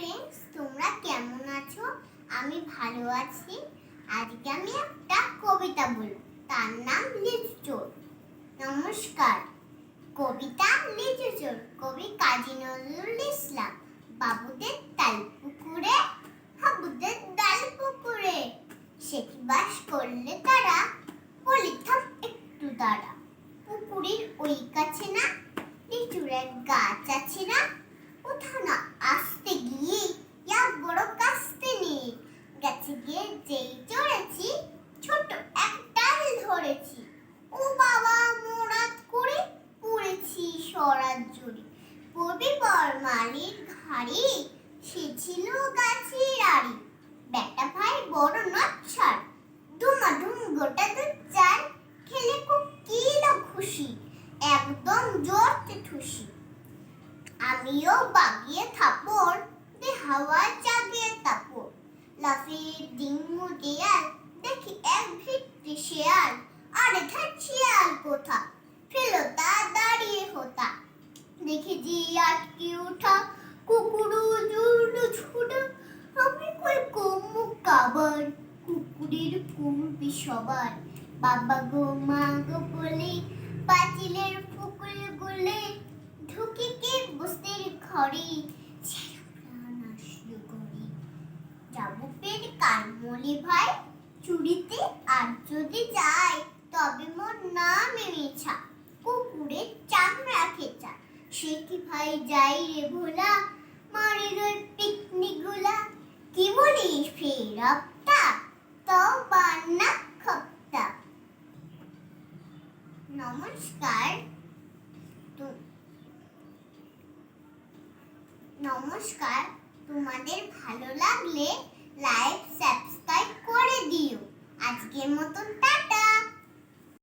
Friends তোমরা কেমন আছো? আমি ভালো আছি। আজকে আমি একটা কবিতা বলব। তার নাম লিচু নমস্কার। কবিতা লিচু কবি কাজী নজরুল ইসলাম। বাবুদের তাল পুকুরে, হাবুদের ডাল পুকুরে। সে বাস করলে তারা বলিতাম একটু দাঁড়া। পুকুরের ওই কাছে না, লিচুর এক গাছ ঘাড়ি সে ছিল গাছের আড়ি। বেটা ভাই বড় নচ্ছার। ধুমাধুম গোটা দুধ চাল খেলে খুব কিলো খুশি, একদম জোরতে ঠুসি। আমিও বাগিয়ে থাপড় দে হাওয়া জাগিয়ে তাপড় লাফিয়ে ডিঙ্গু দেয়াল দেখি এক ভিত্তি শেয়াল, আরে ধার শিয়াল কোথা? ফেলো তা দাঁড়িয়ে হোতা। দেখি জি আটকে ওঠা কুকুরের কুমবি সবার। বাবা গো, মা গো বলে, পাঁচিলের পুকুর গুলে ঢুকে কে বসতের ঘরে? যাব কানমলি ভাই চুরিতে আর যদি যাই, তবে মোর নামে মিছা কুকুরের চামড়া খেচা সে কি ভাই যাই রে ভোলা? মারির পিকনিকগুলা কি বলিস ফের খপ্তা নমস্কার। নমস্কার। তোমাদের ভালো লাগলে লাইক সাবস্ক্রাইব করে দিও। আজকের মতন টাটা।